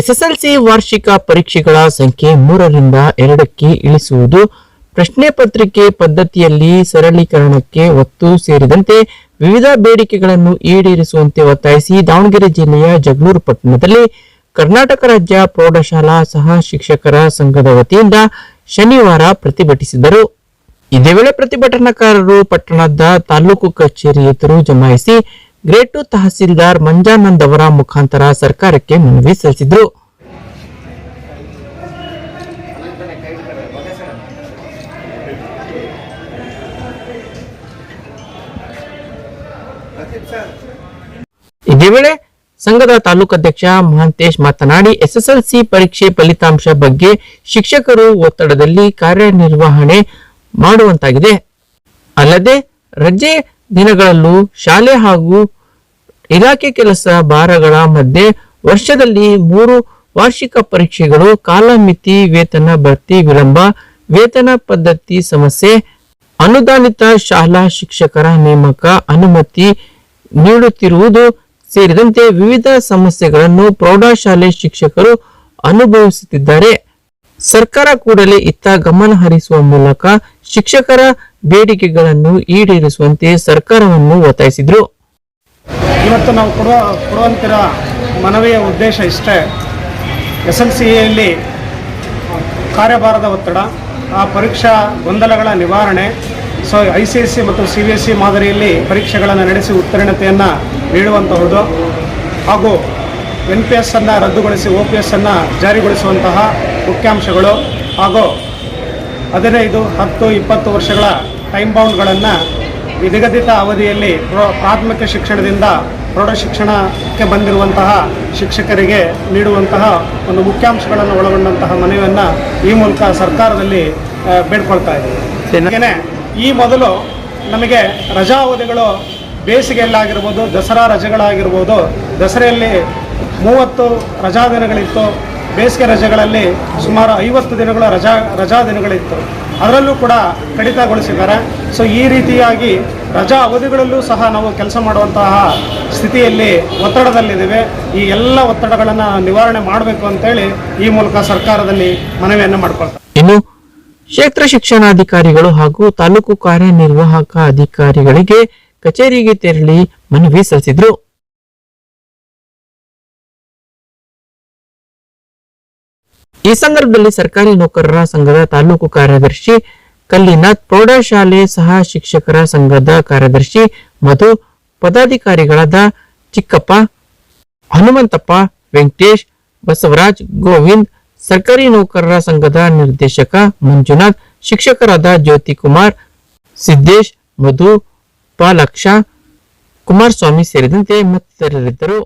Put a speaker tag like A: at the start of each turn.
A: SSLC ವಾರ್ಷಿಕ ಪರೀಕ್ಷೆಗಳ ಸಂಖ್ಯೆ ಮೂರರಿಂದ ಎರಡಕ್ಕೆ ಇಳಿಸುವುದು. ಪ್ರಶ್ನೆ ಪತ್ರಿಕೆ ಪದ್ಧತಿಯಲ್ಲಿ ಸರಳೀಕರಣಕ್ಕೆ ಒತ್ತು ಸೇರಿದಂತೆ ವಿವಿಧ ಬೇಡಿಕೆಗಳನ್ನು ಈಡೇರಿಸುವಂತೆ ಒತ್ತಾಯಿಸಿ ದಾವಣಗೆರೆ ಜಿಲ್ಲೆಯ ಜಗಳೂರು ಪಟ್ಟಣದಲ್ಲಿ ಕರ್ನಾಟಕ ರಾಜ್ಯ ಪ್ರೌಢಶಾಲಾ ಸಹ ಶಿಕ್ಷಕರ ಸಂಘದ ವತಿಯಿಂದ ಶನಿವಾರ ಪ್ರತಿಭಟಿಸಿದರು. ಇದೇ ವೇಳೆ ಪ್ರತಿಭಟನಾಕಾರರು ಪಟ್ಟಣದ ತಾಲೂಕು ಕಚೇರಿ ಎದುರು ಜಮಾಯಿಸಿ ಗ್ರೇಟ್ ತಹಸೀಲ್ದಾರ್ ಮಂಜಾನಂದ್ ಅವರ ಮುಖಾಂತರ ಸರ್ಕಾರಕ್ಕೆ ಮನವಿ ಸಲ್ಲಿಸಿದರು. ಇದೇ ವೇಳೆ ಸಂಘದ ತಾಲೂಕು ಅಧ್ಯಕ್ಷ ಮಹಾಂತೇಶ್ ಮಾತನಾಡಿ, ಎಸ್ಎಸ್ಎಲ್ಸಿ ಪರೀಕ್ಷೆ ಫಲಿತಾಂಶ ಬಗ್ಗೆ ಶಿಕ್ಷಕರು ಒತ್ತಡದಲ್ಲಿ ಕಾರ್ಯನಿರ್ವಹಣೆ ಮಾಡುವಂತಾಗಿದೆ. ಅಲ್ಲದೆ ರಜೆ ದಿನಗಳಲ್ಲೂ ಶಾಲೆ ಹಾಗೂ ಇಲಾಖೆ ಕೆಲಸ ಭಾರಗಳ ಮಧ್ಯೆ ವರ್ಷದಲ್ಲಿ ಮೂರು ವಾರ್ಷಿಕ ಪರೀಕ್ಷೆಗಳು, ಕಾಲಮಿತಿ ವೇತನ ಭರ್ತಿ ವಿಳಂಬ, ವೇತನ ಪದ್ಧತಿ ಸಮಸ್ಯೆ, ಅನುದಾನಿತ ಶಾಲಾ ಶಿಕ್ಷಕರ ನೇಮಕ ಅನುಮತಿ ನೀಡುತ್ತಿರುವುದು ಸೇರಿದಂತೆ ವಿವಿಧ ಸಮಸ್ಯೆಗಳನ್ನು ಪ್ರೌಢಶಾಲೆ ಶಿಕ್ಷಕರು ಅನುಭವಿಸುತ್ತಿದ್ದಾರೆ. ಸರ್ಕಾರ ಕೂಡಲೇ ಇತ್ತ ಗಮನ ಹರಿಸುವ ಮೂಲಕ ಶಿಕ್ಷಕರ ಬೇಡಿಕೆಗಳನ್ನು ಈಡೇರಿಸುವಂತೆ ಸರ್ಕಾರವನ್ನು ಒತ್ತಾಯಿಸಿದರು.
B: ಇವತ್ತು ನಾವು ಕೊಡುವ ಕೊಡುವಂತಿರ ಮನವಿಯ ಉದ್ದೇಶ ಇಷ್ಟೇ. ಎಸ್ ಎಲ್ ಸಿಯಲ್ಲಿ ಕಾರ್ಯಭಾರದ ಒತ್ತಡ, ಆ ಪರೀಕ್ಷಾ ಗೊಂದಲಗಳ ನಿವಾರಣೆ, so I C S E ಮತ್ತು ಸಿ ಬಿ ಎಸ್ ಸಿ ಮಾದರಿಯಲ್ಲಿ ಪರೀಕ್ಷೆಗಳನ್ನು ನಡೆಸಿ ಉತ್ತೀರ್ಣತೆಯನ್ನು ನೀಡುವಂತಹುದು. ಹಾಗೂ ಎನ್ ಪಿ ಎಸ್ ಅನ್ನು ರದ್ದುಗೊಳಿಸಿ ಒ ಪಿ ಎಸ್ ಅನ್ನು ಜಾರಿಗೊಳಿಸುವಂತಹ ಮುಖ್ಯಾಂಶಗಳು ಹಾಗೂ ಹದಿನೈದು ಹತ್ತು ಇಪ್ಪತ್ತು ವರ್ಷಗಳ ಟೈಮ್ ಬೌಂಡ್ಗಳನ್ನು ನಿಗದಿತ ಅವಧಿಯಲ್ಲಿ ಪ್ರ- ಪ್ರಾಥಮಿಕ ಶಿಕ್ಷಣದಿಂದ ಪ್ರೌಢ ಶಿಕ್ಷಣಕ್ಕೆ ಬಂದಿರುವಂತಹ ಶಿಕ್ಷಕರಿಗೆ ನೀಡುವಂತಹ ಒಂದು ಮುಖ್ಯಾಂಶಗಳನ್ನು ಒಳಗೊಂಡಂತಹ ಮನವಿಯನ್ನು ಈ ಮೂಲಕ ಸರ್ಕಾರದಲ್ಲಿ ಬೇಡ್ಕೊಳ್ತಾ ಇದ್ದೀವಿ. ಈ ಮೊದಲು ನಮಗೆ ರಜಾ ಅವಧಿಗಳು ಬೇಸಿಗೆಯಲ್ಲಾಗಿರ್ಬೋದು ದಸರಾ ರಜೆಗಳಾಗಿರ್ಬೋದು ದಸರೆಯಲ್ಲಿ ಮೂವತ್ತು ರಜಾ ದಿನಗಳಿತ್ತು. ಬೇಸಿಗೆ ರಜೆಗಳಲ್ಲಿ ಸುಮಾರು ಐವತ್ತು ದಿನಗಳ ರಜಾ ರಜಾ ದಿನಗಳಿತ್ತು. ಅದರಲ್ಲೂ ಕೂಡ ಕಡಿತಗೊಳಿಸಿದ್ದಾರೆ. ಸೊ ಈ ರೀತಿಯಾಗಿ ರಜಾ ಅವಧಿಗಳಲ್ಲೂ ಸಹ ನಾವು ಕೆಲಸ ಮಾಡುವಂತಹ ಸ್ಥಿತಿಯಲ್ಲಿ ಒತ್ತಡದಲ್ಲಿದ್ದೇವೆ. ಈ ಎಲ್ಲ ಒತ್ತಡಗಳನ್ನು ನಿವಾರಣೆ ಮಾಡಬೇಕು ಅಂತೇಳಿ ಈ ಮೂಲಕ ಸರ್ಕಾರದಲ್ಲಿ ಮನವಿಯನ್ನು ಮಾಡ್ಕೊಳ್ತಾರೆ
A: ಇನ್ನು ಕ್ಷೇತ್ರ ಶಿಕ್ಷಣಾಧಿಕಾರಿಗಳು ಹಾಗೂ ತಾಲೂಕು ಕಾರ್ಯನಿರ್ವಾಹಕ ಅಧಿಕಾರಿಗಳಿಗೆ ಕಚೇರಿಗೆ ತೆರಳಿ ಮನವಿ ಸಲ್ಲಿಸಿದ್ರು. ಈ ಸಂದರ್ಭದಲ್ಲಿ ಸರ್ಕಾರಿ ನೌಕರರ ಸಂಘದ ತಾಲೂಕು ಕಾರ್ಯದರ್ಶಿ ಕಲ್ಲಿನಾಥ್ ಪ್ರೌಢಶಾಲೆ ಸಹ ಶಿಕ್ಷಕರ ಸಂಘದ ಕಾರ್ಯದರ್ಶಿ ಮಧು, ಪದಾಧಿಕಾರಿಗಳಾದ ಚಿಕ್ಕಪ್ಪ, ಹನುಮಂತಪ್ಪ, ವೆಂಕಟೇಶ್, ಬಸವರಾಜ್, ಗೋವಿಂದ್, ಸರ್ಕಾರಿ ನೌಕರರ ಸಂಘದ ನಿರ್ದೇಶಕ ಮಂಜುನಾಥ್, ಶಿಕ್ಷಕರಾದ ಜ್ಯೋತಿ ಕುಮಾರ್, ಸಿದ್ದೇಶ್, ಮಧು, ಪಾಲಕ್ಷ, ಕುಮಾರಸ್ವಾಮಿ ಸೇರಿದಂತೆ ಮತ್ತಿತರರಿದ್ದರು.